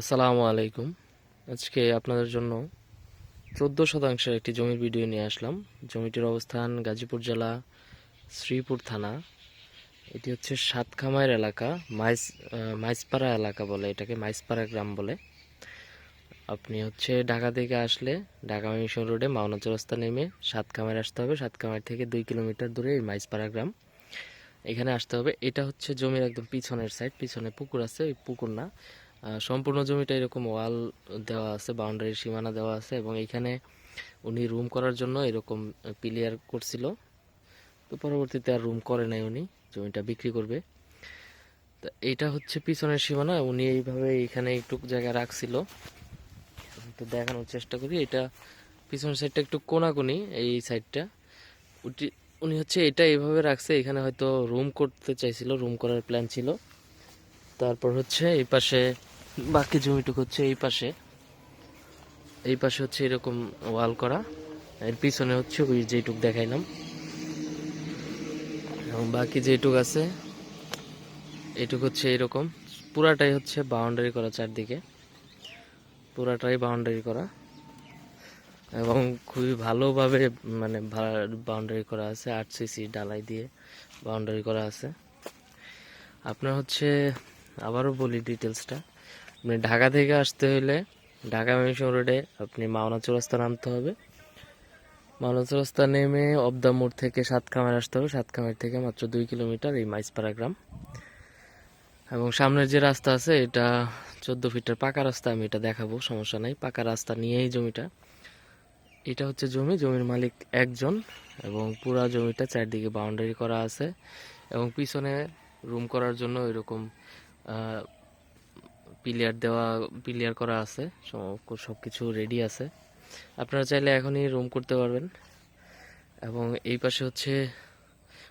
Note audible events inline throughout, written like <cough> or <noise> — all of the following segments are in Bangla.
আসসালামু আলাইকুম। আজকে আপনাদের জন্য চোদ্দ শতাংশের একটি জমির ভিডিও নিয়ে আসলাম। জমিটির অবস্থান গাজীপুর জেলা, শ্রীপুর থানা। এটি হচ্ছে সাতখামাইর এলাকা, মাইস মাইসপাড়া এলাকা বলে এটাকে, মাইসপাড়া গ্রাম বলে। আপনি হচ্ছে ঢাকা থেকে আসলে ঢাকা মিশন রোডে মাওনা চৌরাস্তা নেমে সাতখামাইর আসতে হবে। সাতখামাইর থেকে দুই কিলোমিটার দূরে এই মাইসপাড়া গ্রাম। এখানে আসতে হবে। এটা হচ্ছে জমির একদম পিছনের সাইড পিছনে পুকুর আছে, ওই পুকুর না। সম্পূর্ণ জমিটা এরকম ওয়াল দেওয়া আছে, বাউন্ডারির সীমানা দেওয়া আছে এবং এখানে উনি রুম করার জন্য এরকম পিলিয়ার করছিল। তো পরবর্তীতে আর রুম করে নাই উনি, জমিটা বিক্রি করবে। তা এইটা হচ্ছে পিছনের সীমানা, উনি এইভাবে এখানে একটু জায়গা রাখছিল। তো দেখানোর চেষ্টা করি, এটা পিছনের সাইডটা একটু কোনাকুনি, এই সাইডটা উনি হচ্ছে এটা এইভাবে রাখছে, এখানে হয়তো রুম করতে চাইছিল রুম করার প্ল্যান ছিল। তারপর হচ্ছে এই পাশে বাকি জমিটুকু হচ্ছে এই পাশে। এই পাশে হচ্ছে এরকম ওয়াল করা। এর পিছনে হচ্ছে ওই যেটুক দেখাইলাম। এবং বাকি যেটুক আছে এইটুক হচ্ছে এরকম। পুরাটাই হচ্ছে বাউন্ডারি করা চারদিকে। পুরাটাই বাউন্ডারি করা। এবং খুবই ভালোভাবে মানে বাউন্ডারি করা আছে, আট সিসি ডালাই দিয়ে বাউন্ডারি করা আছে। আপনার হচ্ছে, আবারও বলি ডিটেলসটা আপনি ঢাকা থেকে আসতে হলে ঢাকা মিশন রোডে আপনি মাওনা চৌরাস্তা নামতে হবে। মাওনা চৌরাস্তা নেমে অবদা মোড় থেকে সাতখামার আসতে হবে। সাতখামার থেকে মাত্র দুই কিলোমিটার এই মাইসপাড়া গ্রাম। এবং সামনের যে রাস্তা আছে, এটা চোদ্দ ফিটের পাকা রাস্তা, আমি এটা দেখাবো, সমস্যা নাই। পাকা রাস্তা নিয়েই জমিটা। এটা হচ্ছে জমি, জমির মালিক একজন এবং পুরা জমিটা চারদিকে বাউন্ডারি করা আছে। এবং পিছনে রুম করার জন্য এরকম পিলিয়ার দেওয়া পিলিয়ার করা আছে, সব কিছু রেডি আছে। আপনারা চাইলে এখনই রুম করতে পারবেন। এবং এই পাশে হচ্ছে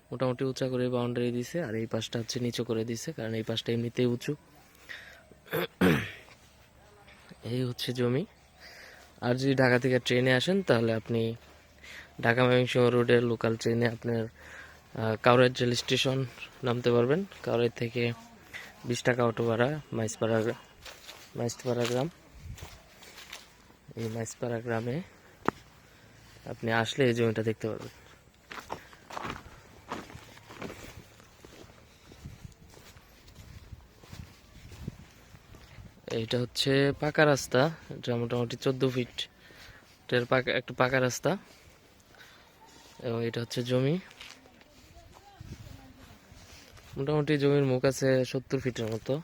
মোটামুটি উঁচা করে বাউন্ডারি দিছে, আর এই পাশটা হচ্ছে নিচু করে দিছে, কারণ এই পাশটা এমনিতেই উঁচু। এই হচ্ছে জমি। আর যদি ঢাকা থেকে ট্রেনে আসেন, তাহলে আপনি ঢাকা ময়মনসিংহ রোডের লোকাল ট্রেনে আপনার কাউরের রেল স্টেশন নামতে পারবেন। কাউরের থেকে বিশ টাকা অটো ভাড়া মাইসপাড়া মাইসপাড়া গ্রাম। এই মাইসপাড়া গ্রামে আপনি আসলে এই জমিটা দেখতে পারবেন। এইটা হচ্ছে পাকা রাস্তা, এটা মোটামুটি চোদ্দ ফিট। এর পাকা, একটু পাকা রাস্তা। এবং এটা হচ্ছে জমি। মোটামুটি জমির মুখ আছে সত্তর ফিটের মতো।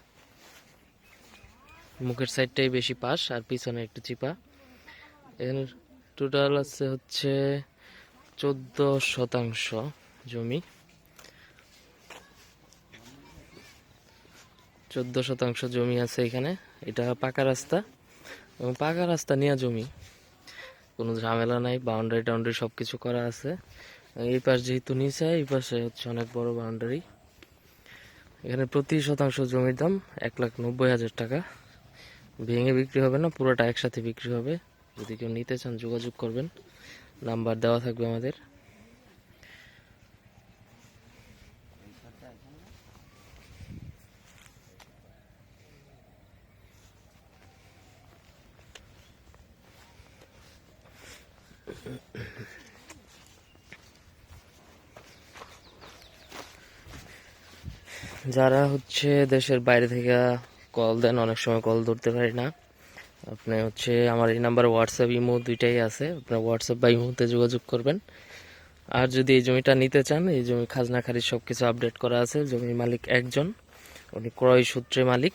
মুখের সাইডটাই বেশি পাশ আর পিছনে একটু চিপা। এর টোটাল আছে হচ্ছে চোদ্দ শতাংশ জমি। চোদ্দ শতাংশ জমি আছে এখানে। এটা পাকা রাস্তা এবং পাকা রাস্তা নিয়ে জমি। কোনো ঝামেলা নাই বাউন্ডারি টাউন্ডারি সব কিছু করা আছে। এই পাশ যেহেতু নিচে, এই পাশে হচ্ছে অনেক বড় বাউন্ডারি এখানে প্রতি শতাংশ জমির দাম এক লাখ নব্বই হাজার টাকা। ভেঙে বিক্রি হবে না, পুরোটা একসাথে বিক্রি হবে। যদি কেউ নিতে চান, যোগাযোগ করবেন। নাম্বার দেওয়া থাকবে আমাদের। যারা হচ্ছে দেশের বাইরে থেকে কল দেন, অনেক সময় কল ধরতে পারি না। আপনি হচ্ছে আমার এই নাম্বার হোয়াটসঅ্যাপ ইমো দুইটাই আছে। আপনার হোয়াটসঅ্যাপ বা ইমোতে যোগাযোগ করবেন। আর যদি এই জমিটা নিতে চান, এই জমি খাজনা খারিজ সব কিছু আপডেট করা আছে। জমির মালিক একজন। উনি ক্রয় সূত্রে মালিক।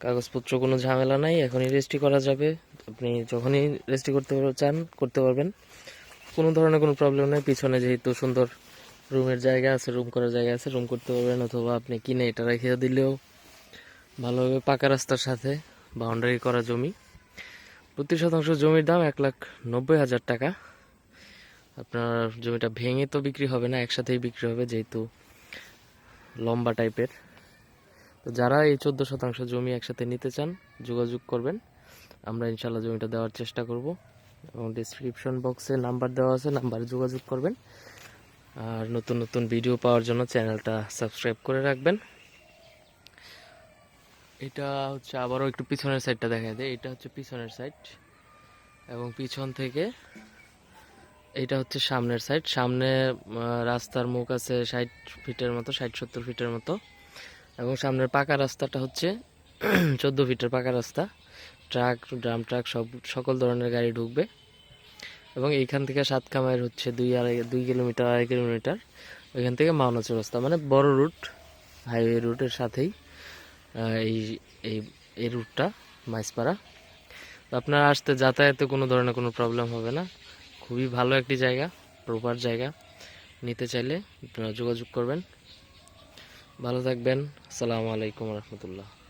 কাগজপত্র কোনো ঝামেলা নাই, এখনই রেজিস্ট্রি করা যাবে। আপনি যখনই রেজিস্ট্রি করতে চান, করতে পারবেন। কোনো ধরনের কোনো প্রবলেম নেই। পিছনে যেহেতু সুন্দর রুমের জায়গা আছে রুম করার জায়গা আছে রুম করতে পারবেন। অথবা আপনি কিনে এটা রেখে দিলেও ভালোভাবে পাকা রাস্তার সাথে বাউন্ডারি করা জমি। প্রতি শতাংশ জমির দাম এক লাখ নব্বই হাজার টাকা। আপনার জমিটা ভেঙে তো বিক্রি হবে না, একসাথেই বিক্রি হবে যেহেতু লম্বা টাইপের। তো যারা এই চোদ্দ শতাংশ জমি একসাথে নিতে চান, যোগাযোগ করবেন। আমরা ইনশাল্লাহ জমিটা দেওয়ার চেষ্টা করব এবং ডিসক্রিপশন বক্সে নাম্বার দেওয়া আছে নাম্বারে যোগাযোগ করবেন। আর নতুন নতুন ভিডিও পাওয়ার জন্য চ্যানেলটা সাবস্ক্রাইব করে রাখবেন। এটা হচ্ছে আবারও একটু পিছনের সাইডটা দেখা যায় এটা হচ্ছে পিছনের সাইড এবং পিছন থেকে এটা হচ্ছে সামনের সাইড সামনে রাস্তার মুখ আছে ষাট ফিটের মতো, ষাট সত্তর ফিটের মতো। এবং সামনের পাকা রাস্তাটা হচ্ছে <clears throat> চোদ্দ ফিটের পাকা রাস্তা। ট্রাক, ড্রাম ট্রাক সব, সকল ধরনের গাড়ি ঢুকবে। এবং এইখান থেকে সাত কামাইয়ের হচ্ছে দুই আড়াই, দুই কিলোমিটার, আড়াই কিলোমিটার। ওইখান থেকে মাওনা রাস্তা মানে বড় রুট হাইওয়ে রুটের সাথেই। এই এই এই রুটটা মাইসপাড়া। তো আপনারা আসতে যাতায়াতে কোনো ধরনের কোনো প্রবলেম হবে না। খুবই ভালো একটি জায়গা প্রপার জায়গা। নিতে চাইলে আপনারা যোগাযোগ করবেন। ভালো থাকবেন। আসসালামু আলাইকুম রহমতুল্লাহ।